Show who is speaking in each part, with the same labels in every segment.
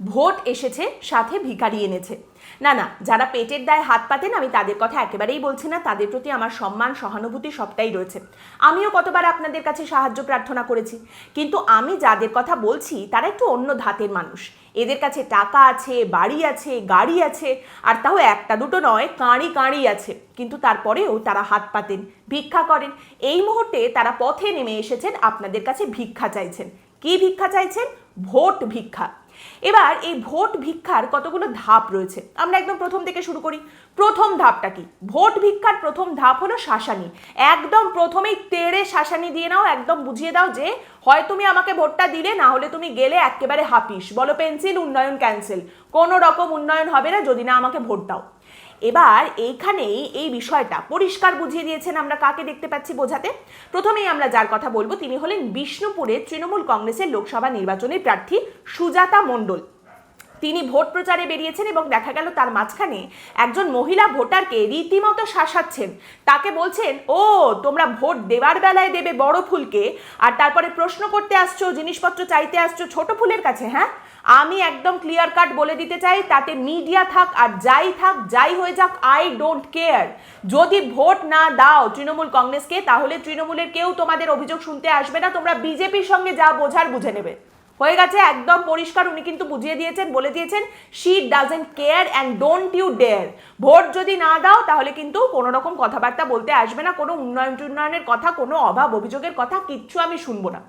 Speaker 1: Vote এসেছে, সাথে ভিখারি এনেছে। না না, যারা পেটের দায়ে হাত পাতেন, আমি তাদের কথা একেবারেই বলছি না, তাদের প্রতি আমার সম্মান, সহানুভূতি সবটাই রয়েছে। আমিও কতবার আপনাদের কাছে সাহায্য প্রার্থনা করেছি, কিন্তু আমি যাদের কথা বলছি, তারা একটু অন্য ধাতের মানুষ। এদের কাছে টাকা আছে, বাড়ি আছে, গাড়ি আছে, আর তাও একটা দুটো নয়, কাঁড়ি কাঁড়ি আছে। কিন্তু তারপরেও তারা হাত পাতেন, ভিক্ষা করেন। এই মুহূর্তে তারা পথে নেমে এসেছেন, আপনাদের কাছে ভিক্ষা চাইছেন। কি ভিক্ষা চাইছেন? ভোট ভিক্ষা। এবার এই ভোট ভিক্ষার কতগুলো ধাপ রয়েছে? আমরা একদম প্রথম থেকে শুরু করি। প্রথম ধাপটা কি? ভোট ভিক্ষার প্রথম ধাপ হলো শাসানি। একদম প্রথমেই তেড়ে শাসানি দিয়ে নাও, একদম বুঝিয়ে দাও যে হয় তুমি আমাকে ভোটটা দিলে, না হলে তুমি গেলে একেবারে হাপিস। বলো পেন্সিল, উন্নয়ন ক্যান্সেল। কোনো রকম উন্নয়ন হবে না যদি না আমাকে ভোট দাও। এবার এইখানেই এই বিষয়টা পরিষ্কার বুঝিয়ে দিয়েছেন আমরা কাকে দেখতে পাচ্ছি বোঝাতে। প্রথমেই আমরা যার কথা বলব, তিনি হলেন বিষ্ণুপুরের তৃণমূল কংগ্রেসের লোকসভা নির্বাচনের প্রার্থী সুজাতা মণ্ডল। তিনি ভোট প্রচারে বেরিয়েছেন এবং দেখা গেল তার মাঝখানে একজন মহিলা ভোটারকে রীতিমতো শাসাচ্ছেন। তাকে বলছেন, ও, তোমরা ভোট দেওয়ার বেলায় দেবে বড় ফুলকে। আর তারপরে প্রশ্ন করতে আসছো, জিনিসপত্র চাইতে আসছো ছোট ফুলের কাছে হ্যাঁ? আমি একদম ক্লিয়ার কাট বলে দিতে চাই, তাতে মিডিয়া থাক আর যাই থাক, যাই হয়ে যাক আই ডোন্ট কেয়ার যদি ভোট না দাও তৃণমূল কংগ্রেসকে, তাহলে তৃণমূলের কেউ তোমাদের অভিযোগ শুনতে আসবে না, তোমরা বিজেপির সঙ্গে যা বোঝার বুঝে নেবে। হয়ে গেছে, একদম পরিষ্কার। উনি কিন্তু বুঝিয়ে দিয়েছেন, বলে দিয়েছেন she doesn't care and don't you dare vote যদি না দাও, তাহলে কিন্তু কোনো রকম কথাবার্তা বলতে আসবে না, কোনো উন্নয়ন টুন্নয়নের কথা, কোনো অভাব অভিযোগের কথা কিচ্ছু আমি শুনব না।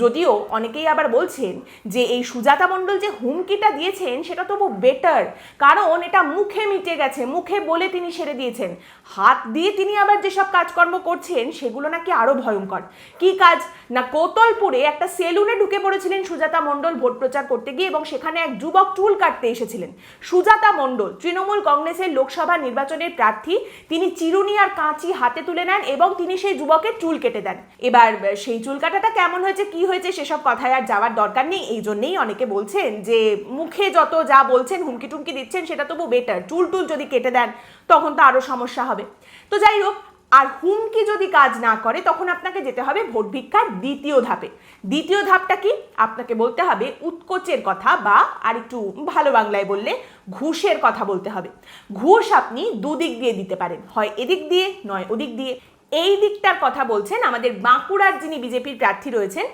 Speaker 1: যদিও অনেকেই আবার বলছেন যে, এই সুজাতা মণ্ডল যে হুমকিটা দিয়েছেন, সেটা তবু বেটার কারণ এটা মুখে মিটে গেছে, মুখে বলে তিনি সেরে দিয়েছেন। হাত দিয়ে তিনি আবার যেসব কাজকর্ম করছেন, সেগুলো নাকি আরও ভয়ঙ্কর। কি কাজ? না, কোতলপুরে একটা সেলুনে ঢুকে পড়েছিলেন সুজাতা মণ্ডল ভোট প্রচার করতে গিয়ে এবং সেখানে এক যুবক চুল কাটতে এসেছিলেন। সুজাতা মণ্ডল, তৃণমূল কংগ্রেসের লোকসভা নির্বাচনের প্রার্থী, তিনি চিরুনি আর কাঁচি হাতে তুলে নেন এবং তিনি সেই যুবকের চুল কেটে দেন। এবার সেই চুল কাটাটা কেমন হয়েছে, কি হয়েছে সেসব কথায় আর যাওয়ার দরকার নেই। এই জন্যেই অনেকে বলছেন যে, মুখে যত যা বলছেন হুমকি টুমকি দিচ্ছেন, সেটা তবু বেটার চুল টুল যদি কেটে দেন, তখন তো আরও সমস্যা হবে। তো যাই হোক আর হুমকি যদি কাজ না করে, তখন আপনাকে যেতে হবে ভোট ভিক্ষার দ্বিতীয় ধাপে। দ্বিতীয় ধাপটা কি? আপনাকে বলতে হবে উৎকোচের কথা বা আর একটু ভালো বাংলায় বললে, ঘুষের কথা বলতে হবে। ঘুষ আপনি দুদিক দিয়ে দিতে পারেন। হয় এদিক দিয়ে, নয় ওদিক দিয়ে। এই দিকটার কথা বলছেন আমাদের বাঁকুড়ার যিনি বিজেপির প্রার্থী রয়েছেন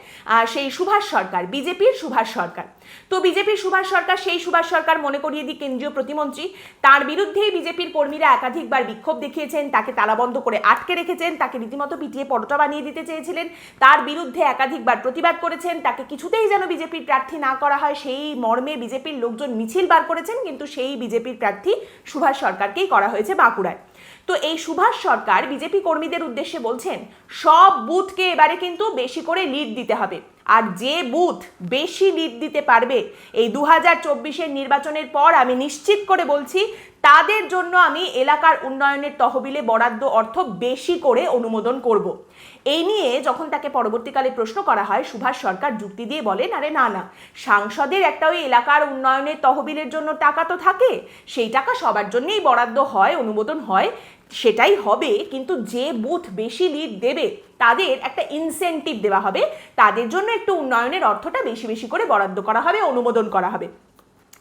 Speaker 1: সেই সুভাষ সরকার, বিজেপির সুভাষ সরকার। তো বিজেপির সুভাষ সরকার, সেই সুভাষ সরকার মনে করিয়ে দিই কেন্দ্রীয় প্রতিমন্ত্রী, তার বিরুদ্ধেই বিজেপির কর্মীরা একাধিকবার বিক্ষোভ দেখিয়েছেন, তাকে তালাবন্ধ করে আটকে রেখেছেন, তাকে রীতিমতো পিটিয়ে পরোটা বানিয়ে দিতে চেয়েছিলেন, তার বিরুদ্ধে একাধিকবার প্রতিবাদ করেছেন, তাকে কিছুতেই যেন বিজেপির প্রার্থী না করা হয়, সেই মর্মে বিজেপির লোকজন মিছিল বার করেছেন, কিন্তু সেই বিজেপির প্রার্থী সুভাষ সরকারকেই করা হয়েছে বাঁকুড়ায়। তো এই সুভাষ সরকার বিজেপি কর্মীদের উদ্দেশ্যে বলছেন, সব বুথকে এবারে কিন্তু বেশি করে লিড দিতে হবে। আর যে বুথ বেশি লিড দিতে পারবে এই দু হাজার চব্বিশের নির্বাচনের পর আমি নিশ্চিত করে বলছি, তাদের জন্য আমি এলাকার উন্নয়নের তহবিলে বরাদ্দ অর্থ বেশি করে অনুমোদন করব। এই নিয়ে যখন তাকে পরবর্তীকালে প্রশ্ন করা হয়, সুভাষ সরকার যুক্তি দিয়ে বলেন, আরে না না, সাংসদের একটা ওই এলাকার উন্নয়নের তহবিলের জন্য টাকা তো থাকে, সেই টাকা সবার জন্যই বরাদ্দ হয়, অনুমোদন হয়, সেটাই হবে, কিন্তু যে বুথ বেশি লিড দেবে তাদের একটা ইনসেন্টিভ দেওয়া হবে। তাদের জন্য একটু উন্নয়নের অর্থটা বেশি বেশি করে বরাদ্দ করা হবে, অনুমোদন করা হবে।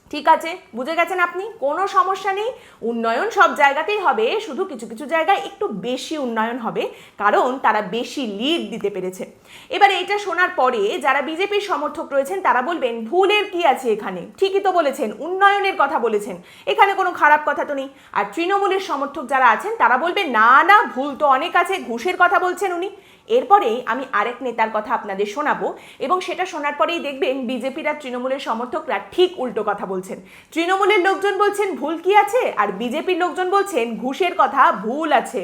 Speaker 1: ঠিক আছে? বুঝে গেছেন আপনি? কোনো সমস্যা নেই। উন্নয়ন সব জায়গাতেই হবে। শুধু কিছু কিছু জায়গায় একটু বেশি উন্নয়ন হবে। কারণ তারা বেশি লিড দিতে পেরেছে। এবার এটা শোনার পরে যারা বিজেপির সমর্থক রয়েছেন, তারা বলবেন, ভুলের কি আছে এখানে? ঠিকই তো বলেছেন। উন্নয়নের কথা বলেছেন। এখানে কোনো খারাপ কথা তো নেই। আর তৃণমূলের সমর্থক যারা আছেন, তারা বলবেন, না না, ভুল তো অনেক আছে। ঘুষের কথা বলছেন উনি। এরপরেই আমি আরেক নেতার কথা আপনাদের শোনাবো এবং সেটা শোনার পরেই দেখবেন বিজেপির আর তৃণমূলের সমর্থকরা ঠিক উল্টো কথা বলছেন। তৃণমূলের লোকজন বলছেন, ভুল কি আছে? আর বিজেপির লোকজন বলছেন, ঘুষের কথা ভুল আছে।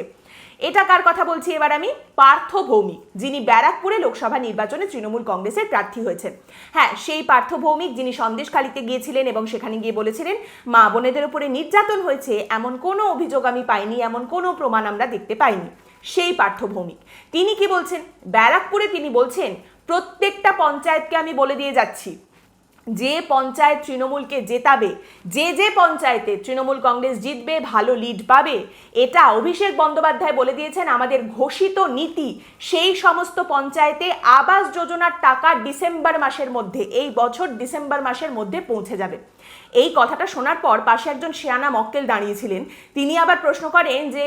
Speaker 1: এটা কার কথা বলছি এবার আমি? পার্থ ভৌমিক, যিনি ব্যারাকপুরে লোকসভা নির্বাচনে তৃণমূল কংগ্রেসের প্রার্থী হয়েছেন। হ্যাঁ সেই পার্থ ভৌমিক যিনি সন্দেশখালিতে গিয়েছিলেন এবং সেখানে গিয়ে বলেছিলেন, মা বোনেদের উপরে নির্যাতন হয়েছে, এমন কোনো অভিযোগ আমি পাইনি, এমন কোনো প্রমাণ আমরা দেখতে পাইনি। সেই পার্থভৌমিক তিনি কি বলছেন? ব্যারাকপুরে তিনি বলছেন, প্রত্যেকটা পঞ্চায়েতকে আমি বলে দিয়ে যাচ্ছি। যে পঞ্চায়েত তৃণমূলকে জেতাবে, যে যে পঞ্চায়েতে তৃণমূল কংগ্রেস জিতবে, ভালো লিড পাবে, এটা অভিষেক বন্দ্যোপাধ্যায় বলে দিয়েছেন আমাদের ঘোষিত নীতি। সেই সমস্ত পঞ্চায়েতে আবাস যোজনার টাকা ডিসেম্বর মাসের মধ্যে, এই বছর ডিসেম্বর মাসের মধ্যে পৌঁছে যাবে। এই কথাটা শোনার পর পাশে একজন শেয়ানা মক্কেল দাঁড়িয়েছিলেন। তিনি আবার প্রশ্ন করেন যে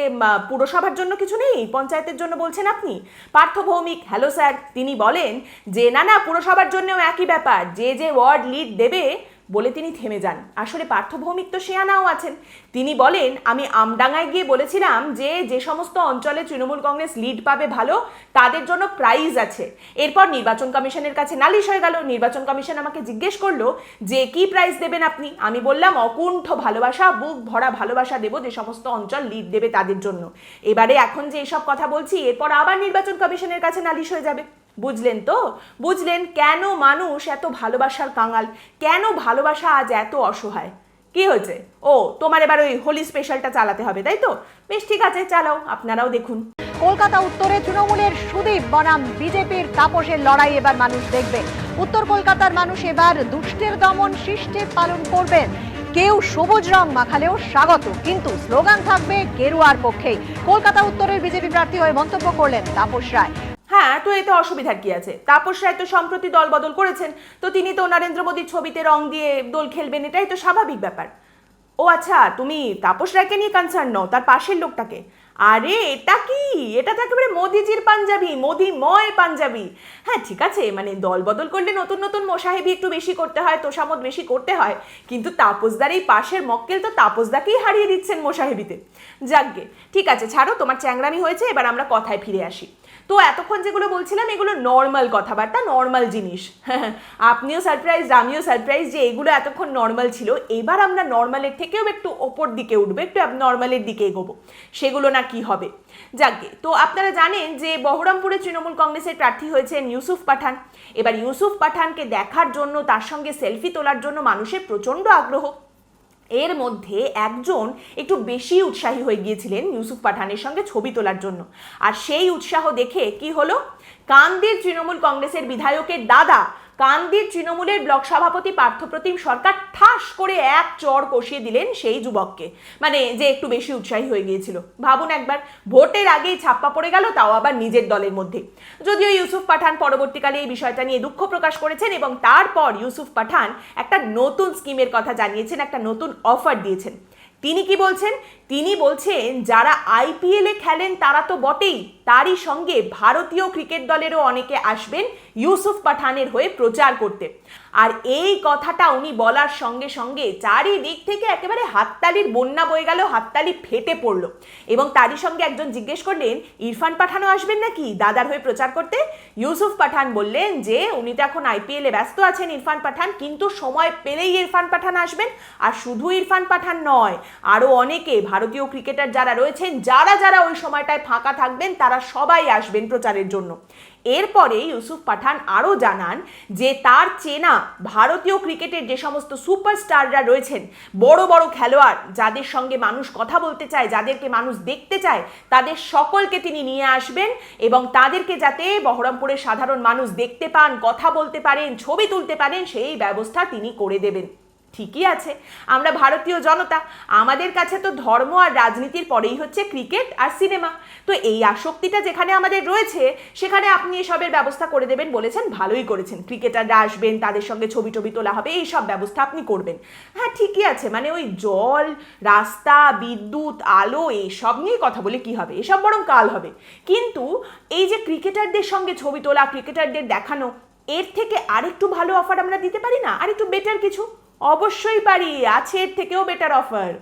Speaker 1: পুরসভার জন্য কিছু নেই? পঞ্চায়েতের জন্য বলছেন আপনি? Partha Bhowmick hello sir. তিনি বলেন যে, না না, পুরসভার জন্যও একই ব্যাপার। যে যে ওয়ার্ড লিড দেবে বলে তিনি থেমে যান। আসলে পার্থ ভৌমিক তো শিয়ানাও আছেন। তিনি বলেন, আমি আমডাঙ্গায় গিয়ে বলেছিলাম যে যে সমস্ত অঞ্চলে তৃণমূল কংগ্রেস লিড পাবে ভালো, তাদের জন্য প্রাইজ আছে। এরপর নির্বাচন কমিশনের কাছে নালিশ হয়ে গেল। নির্বাচন কমিশন আমাকে জিজ্ঞেস করল যে, কি প্রাইজ দেবেন আপনি? আমি বললাম, অকুণ্ঠ ভালোবাসা, বুক ভরা ভালোবাসা দেবো যে সমস্ত অঞ্চল লিড দেবে তাদের জন্য। এবারে এখন যে এসব কথা বলছি, এরপর আবার নির্বাচন কমিশনের কাছে নালিশ হয়ে যাবে। বুঝলেন তো? বুঝলেন কেন মানুষ এত ভালোবাসার কাঙাল? কেন ভালোবাসা আজ এত অসহায়? কি হয়েছে? ও, তোমার এবার ওই হোলি স্পেশালটা চালাতে হবে, তাই তো? বেশ, ঠিক আছে, চালাও, আপনারাও দেখুন।
Speaker 2: কলকাতা উত্তরে তৃণমূলের সুদীপ বনাম, বিজেপির তাপসের লড়াই এবার মানুষ দেখবে। উত্তর কলকাতার মানুষ এবার দুষ্টের দমন শিষ্টের পালন করবেন কেউ সবুজ রং মাখালেও স্বাগত, কিন্তু স্লোগান থাকবে গেরুয়ার পক্ষেই। কলকাতা উত্তরের বিজেপি প্রার্থী হয়ে মন্তব্য করলেন তাপস রায়।
Speaker 1: হ্যাঁ তো এতে অসুবিধার কি আছে? তাপস রায় তো সম্প্রতি দল বদল করেছেন। তো তিনি তো নরেন্দ্র মোদীর ছবিতে রং দিয়ে দোল খেলবেন, এটাই তো স্বাভাবিক ব্যাপার। ও আচ্ছা তুমি তাপস রায়কে নিয়ে কনসার্ন নও, তার পাশের লোকটাকে। আরে, এটা কি? এটা তো একেবারে মোদিজির পাঞ্জাবি, মোদিময় পাঞ্জাবি। হ্যাঁ ঠিক আছে মানে দল বদল করলে নতুন নতুন মোসাহেবি একটু বেশি করতে হয় তোষামত বেশি করতে হয়। কিন্তু তাপসদার এই পাশের মক্কেল তো তাপসদাকেই হারিয়ে দিচ্ছেন মোসাহেবিতে। যাকগে ঠিক আছে, ছাড়ো, তোমার চ্যাংরামি হয়েছে, এবার আমরা কথায় ফিরে আসি। তো এতক্ষণ যেগুলো বলছিলাম, এগুলো নর্মাল কথাবার্তা নর্মাল জিনিস। আপনিও সারপ্রাইজ আমিও সারপ্রাইজ যে এগুলো এতক্ষণ নর্মাল ছিল। এবার আমরা নর্মালের থেকেও একটু ওপর দিকে উঠবো, একটু নর্মালের দিকে এগোবো। সেগুলো না কি হবে? যাকে তো আপনারা জানেন যে বহরমপুরে তৃণমূল কংগ্রেসের প্রার্থী হয়েছেন ইউসুফ পাঠান। এবার ইউসুফ পাঠানকে দেখার জন্য, তার সঙ্গে সেলফি তোলার জন্য মানুষের প্রচণ্ড আগ্রহ। এর মধ্যে একজন একটু বেশি উৎসাহী হয়ে গিয়েছিলেন ইউসুফ পাঠানের সঙ্গে ছবি তোলার জন্য। আর সেই উৎসাহ দেখে কি হলো? কান্দির তৃণমূল কংগ্রেসের বিধায়কের দাদা কান্দির তৃণমূলের ব্লক সভাপতি পার্থপ্রতিম সরকার ঠাস করে এক চর কষিয়ে দিলেন সেই যুবককে। মানে যে একটু বেশি উৎসাহী হয়ে গিয়েছিল। ভাবুন একবার, ভোটের আগেই ছাপ্পা পড়ে গেল, তাও আবার নিজের দলের মধ্যে। যদিও ইউসুফ পাঠান পরবর্তীকালে এই বিষয়টা নিয়ে দুঃখ প্রকাশ করেছেন এবং তারপর ইউসুফ পাঠান একটা নতুন স্কিমের কথা জানিয়েছেন, একটা নতুন অফার দিয়েছেন। তিনি কি বলছেন? তিনি বলছেন, যারা আইপিএলে খেলেন তারা তো বটেই। তারই সঙ্গে ভারতীয় ক্রিকেট দলেরও অনেকে আসবেন ইউসুফ পাঠানের হয়ে প্রচার করতে। আর এই কথাটা উনি বলার সঙ্গে সঙ্গে চারিদিক থেকে একেবারে হাততালির বন্যা বয়ে গেল, হাততালি ফেটে পড়ল। এবং তারই সঙ্গে একজন জিজ্ঞেস করলেন, ইরফান পাঠানও আসবেন নাকি? দাদার হয়ে প্রচার করতে। ইউসুফ পাঠান বললেন যে, উনি তো এখন আইপিএলে ব্যস্ত আছেন ইরফান পাঠান, কিন্তু সময় পেলেই ইরফান পাঠান আসবেন। আর শুধু ইরফান পাঠান নয়, আরও অনেকে ভারতীয় ক্রিকেটার যারা রয়েছেন, যারা যারা ওই সময়টায় ফাঁকা থাকবেন, তারা সবাই আসবেন প্রচারের জন্য। এরপরে ইউসুফ পাঠান আরও জানান যে তার চেনা ভারতীয় ক্রিকেটের যে সমস্ত সুপারস্টাররা রয়েছেন, বড় বড় খেলোয়াড় যাদের সঙ্গে মানুষ কথা বলতে চায়, যাদেরকে মানুষ দেখতে চায়, তাদের সকলকে তিনি নিয়ে আসবেন এবং তাদেরকে যাতে বহরমপুরের সাধারণ মানুষ দেখতে পান, কথা বলতে পারেন, ছবি তুলতে পারেন, সেই ব্যবস্থা তিনি করে দেবেন। ঠিকই আছে। আমরা ভারতীয় জনতা, আমাদের কাছে তো ধর্ম আর রাজনীতির পরেই হচ্ছে ক্রিকেট আর সিনেমা। তো এই আসক্তিটা যেখানে আমাদের রয়েছে, সেখানে আপনি এসবের ব্যবস্থা করে দেবেন বলেছেন, ভালোই করেছেন। ক্রিকেটাররা আসবেন, তাদের সঙ্গে ছবি টবি তোলা হবে এই সব ব্যবস্থা আপনি করবেন। হ্যাঁ ঠিকই আছে মানে ওই জল, রাস্তা, বিদ্যুৎ, আলো, এইসব নিয়ে কথা বলে কি হবে? এসব বরং কাল হবে। কিন্তু এই যে ক্রিকেটারদের সঙ্গে ছবি তোলা, ক্রিকেটারদের দেখানো, এর থেকে আরেকটু ভালো অফার আমরা দিতে পারি না? আরেকটু বেটার কিছু? অবশ্যই পারি আছে এর থেকেও বেটার অফার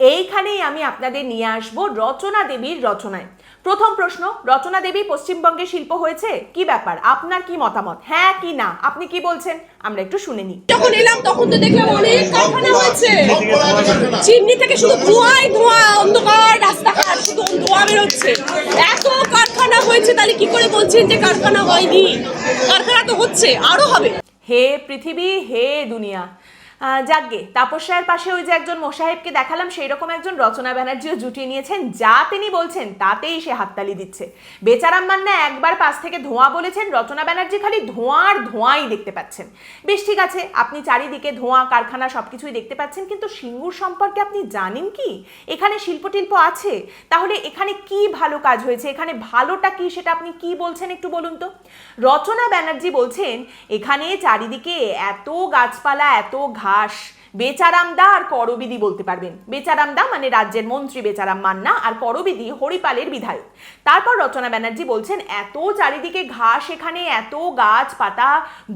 Speaker 1: এইখানেই আমি আপনাদের নিয়ে আসব রচনা দেবীর রচনায়। প্রথম প্রশ্ন রচনা দেবী পশ্চিমবঙ্গে শিল্প হয়েছে? কি ব্যাপার? আপনার কি মতামত? হ্যাঁ কি না? আপনি কি বলছেন? আমরা একটু শুনে নিই।
Speaker 3: যখন এলাম তখন তো দেখলাম অনেক কারখানা হয়েছে। চিমনি থেকে শুধু ধোঁয়াই ধোঁয়া অন্ধকার রাস্তাঘাট শুধু ধোঁয়া বেরোচ্ছে। এত কারখানা হয়েছে তাহলে কি করে বলছেন যে কারখানা হয়নি? কারখানা তো হচ্ছে আরও হবে।
Speaker 1: হে পৃথিবী হে দুনিয়া। যাকগে, তাপস রায়ের পাশে ওই যে একজন মোসাহেবকে দেখালাম সেই রকম একজন রচনা ব্যানার্জিও জুটিয়ে নিয়েছেন, যা তিনি বলছেন, তাতেই সে হাততালি দিচ্ছে। বেচারাম মান্না একবার পাশ থেকে ধোঁয়া বলেছেন, রচনা ব্যানার্জি খালি ধোঁয়ার ধোঁয়াই দেখতে পাচ্ছেন। বেশ, ঠিক আছে, আপনি চারিদিকে ধোঁয়া, কারখানা সবকিছুই দেখতে পাচ্ছেন, কিন্তু সিঙ্গুর সম্পর্কে আপনি জানেন কি? এখানে শিল্পটিল্প আছে, তাহলে এখানে কি ভালো কাজ হয়েছে? এখানে ভালোটা কি, সেটা আপনি কি বলছেন একটু বলুন তো? রচনা ব্যানার্জি বলছেন, এখানে চারিদিকে এত গাছপালা, এত বেচারামদা আর করবিদি বলতে পারবেন। বেচারামদা মানে রাজ্যের মন্ত্রী বেচারাম মান্না আর করবিদি হরিপালের বিধায়ক। তারপর রচনা ব্যানার্জি বলছেন, এত চারিদিকে ঘাস এখানে, এত গাছ পাতা,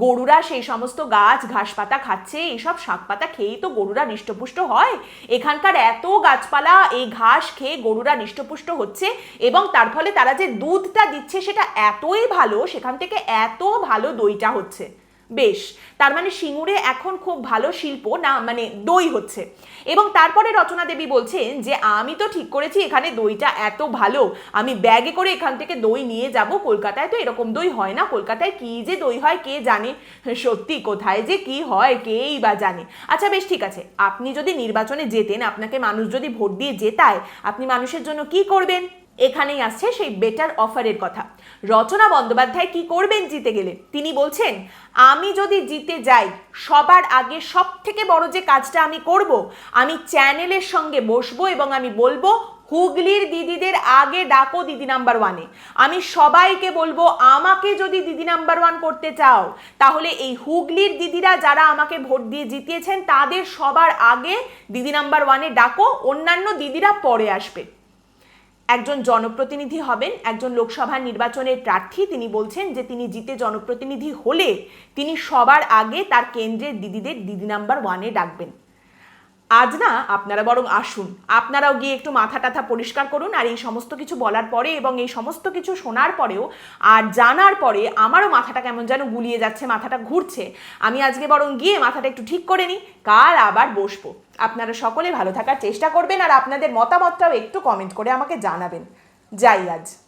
Speaker 1: গরুরা সেই সমস্ত গাছ, ঘাস পাতা খাচ্ছে এইসব শাক পাতা খেয়েই তো গরুরা হৃষ্টপুষ্ট হয়। এখানকার এত গাছপালা, এই ঘাস খেয়ে গরুরা হৃষ্টপুষ্ট হচ্ছে এবং তার ফলে তারা যে দুধটা দিচ্ছে সেটা এতই ভালো, সেখান থেকে এত ভালো দইটা হচ্ছে। বেশ, তার মানে সিঙ্গুরে এখন খুব ভালো শিল্প না মানে দই হচ্ছে। এবং তারপরে রচনা দেবী বলছেন যে, আমি তো ঠিক করেছি, এখানে দইটা এত ভালো, আমি ব্যাগে করে এখান থেকে দই নিয়ে যাব, কলকাতায় তো এরকম দই হয় না, কলকাতায় কি যে দই হয় কে জানে, সত্যি কোথায় যে কি হয়, কেই বা জানে। আচ্ছা বেশ, ঠিক আছে, আপনি যদি নির্বাচনে যেতেন, আপনাকে মানুষ যদি ভোট দিয়ে জেতায়, আপনি মানুষের জন্য কি করবেন? এখানেই আসছে সেই বেটার অফারের কথা। রচনা বন্দ্যোপাধ্যায় কি করবেন জিতে গেলে? তিনি বলছেন, আমি যদি জিতে যাই, সবার আগে সব থেকে বড় যে কাজটা আমি করব, আমি চ্যানেলের সঙ্গে বসবো এবং আমি বলব, হুগলির দিদিদের আগে ডাকো দিদি নাম্বার ওয়ানে আমি সবাইকে বলব, আমাকে যদি দিদি নাম্বার ওয়ান করতে চাও, তাহলে এই হুগলির দিদিরা যারা আমাকে ভোট দিয়ে জিতিয়েছেন, তাদের সবার আগে দিদি নাম্বার ওয়ানে ডাকো, অন্যান্য দিদিরা পরে আসবে। একজন জনপ্রতিনিধি হবেন, একজন লোকসভা নির্বাচনের প্রার্থী। তিনি বলছেন যে তিনি জিতে জনপ্রতিনিধি হলে তিনি সবার আগে তার কেন্দ্রের দিদিদের দিদি নাম্বার ওয়ানে ডাকবেন। আজ না আপনারা বরং আসুন। আপনারাও গিয়ে একটু মাথা টাথা পরিষ্কার করুন আর এই সমস্ত কিছু বলার পরে এবং এই সমস্ত কিছু শোনার পরেও আর জানার পরে আমারও মাথাটা কেমন যেন গুলিয়ে যাচ্ছে, মাথাটা ঘুরছে। আমি আজকে বরং গিয়ে মাথাটা একটু ঠিক করে নিই, কাল আবার বসবো। আপনারা সকলে ভালো থাকার চেষ্টা করবেন আর আপনাদের মতামতটাও একটু কমেন্ট করে আমাকে জানাবেন। যাই আজ।